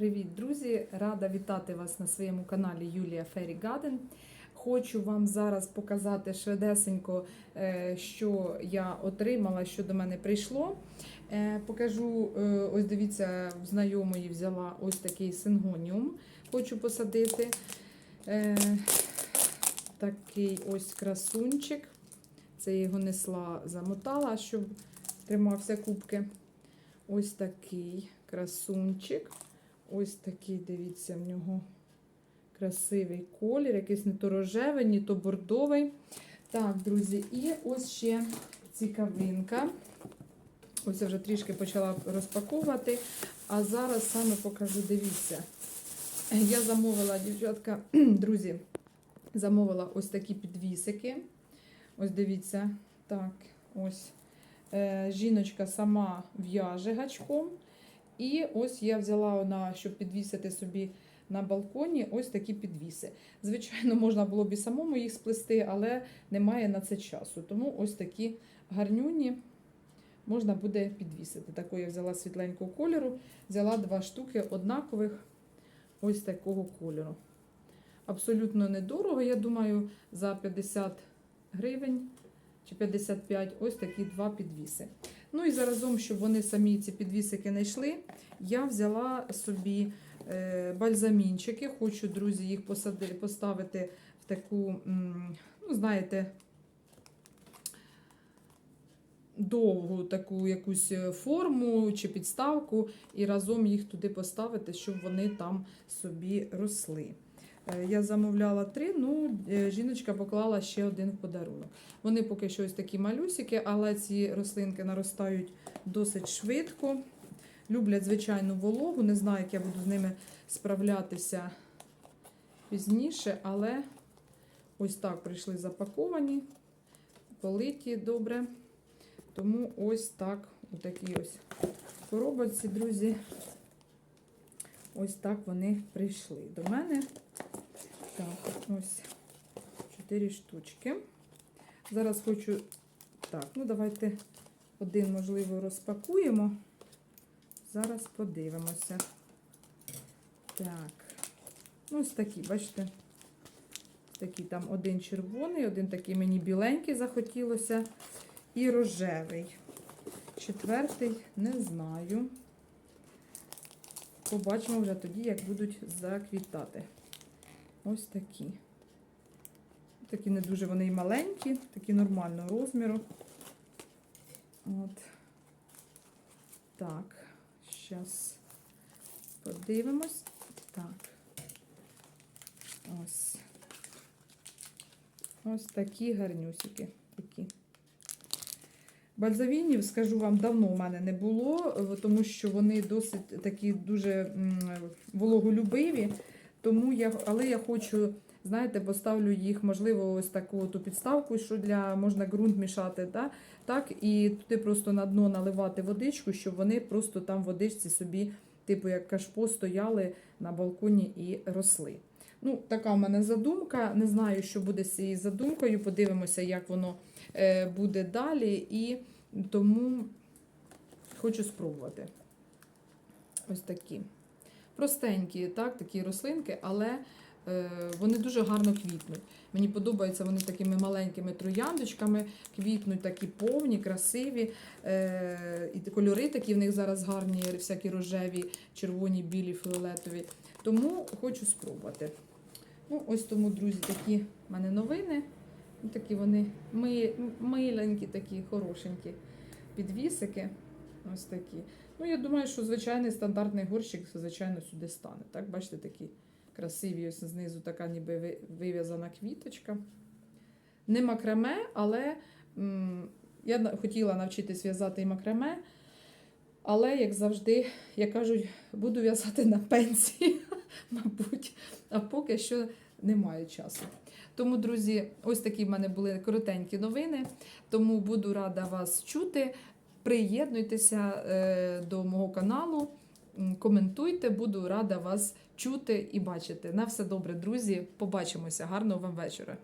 Привіт, друзі! Рада вітати вас на своєму каналі Юлія Фері Гаден. Хочу вам зараз показати швидесенько, е, що я отримала, що до мене прийшло. Е, Покажу, е, ось дивіться, в знайомої взяла ось такий сингоніум. Хочу посадити. Такий ось красунчик. Це його несла, замотала, щоб тримався кубки. Ось такий красунчик. Ось такий, дивіться, в нього красивий колір, якийсь не то рожевий, ні то бордовий. Так, друзі, і ось ще цікавинка. Ось я вже трішки почала розпаковувати. А зараз саме покажу, дивіться. Я замовила, дівчатка, друзі, замовила ось такі підвісики. Ось дивіться, так, ось. Е, жіночка сама в'яже гачком. І ось я взяла вона, щоб підвісити собі на балконі, ось такі підвіси. Звичайно, можна було б і самому їх сплести, але немає на це часу. Тому ось такі гарнюні можна буде підвісити. Таку я взяла світленького кольору, взяла два штуки однакових ось такого кольору. Абсолютно недорого, я думаю, за 50 гривень чи 55 ось такі два підвіси. Ну і заразом, щоб вони самі ці підвісики не йшли, я взяла собі е, бальзамінчики. Хочу, друзі, їх посади, поставити в таку, ну, знаєте, довгу таку якусь форму чи підставку, і разом їх туди поставити, щоб вони там собі росли. Е, Я замовляла три, ну е, жіночка поклала ще один в подарунок. Вони поки що ось такі малюсики, але ці рослинки наростають досить швидко. Люблять звичайну вологу. Не знаю, як я буду з ними справлятися пізніше, але ось так прийшли запаковані, политі добре. Тому ось так, у такій ось коробочці, друзі, ось так вони прийшли до мене. Так, ось 4 штучки. Зараз хочу. Так, ну давайте один, можливо, розпакуємо. Зараз подивимося. Так. Ну, ось такі, бачите? Такий там один червоний, один такий мені біленький захотілося. І рожевий. Четвертий не знаю. Побачимо вже тоді, як будуть заквітати. Ось такі. Такі не дуже вони і маленькі, такі нормального розміру. От. Так, зараз подивимось. Так. Ось. Ось такі гарнюсики. Такі. Бальзавінів, скажу вам, давно в мене не було, тому що вони досить такі дуже вологолюбиві. Тому я, але я хочу, знаєте, поставлю їх, можливо, ось таку ту підставку, що для можна ґрунт мішати, да? так, і туди просто на дно наливати водичку, щоб вони просто там в водичці собі, типу як кашпо, стояли на балконі і росли. Ну, така в мене задумка. Не знаю, що буде з цією задумкою. Подивимося, як воно е, буде далі. І тому хочу спробувати. Ось такі. Простенькі, так, такі рослинки, але е, вони дуже гарно квітнуть. Мені подобаються вони такими маленькими трояндочками, квітнуть такі повні, красиві. Е, і кольори такі в них зараз гарні, всякі рожеві, червоні, білі, фіолетові. Тому хочу спробувати. Ну, ось тому, друзі, такі в мене новини. Ну, Такі вони ми, миленькі, такі хорошенькі підвісики. Ось такі. Ну, я думаю, що звичайний стандартний горщик, звичайно, сюди стане. Так, бачите, такі красиві, ось знизу така ніби вив'язана квіточка. Не макраме, але м, я хотіла навчитись в'язати і макраме. Але, як завжди, як кажуть, буду в'язати на пенсії, мабуть, а поки що немає часу. Тому, друзі, ось такі в мене були коротенькі новини. Тому буду рада вас чути. Приєднуйтеся е, до мого каналу, коментуйте, буду рада вас чути і бачити. На все добре, друзі. Побачимося. Гарного вам вечора.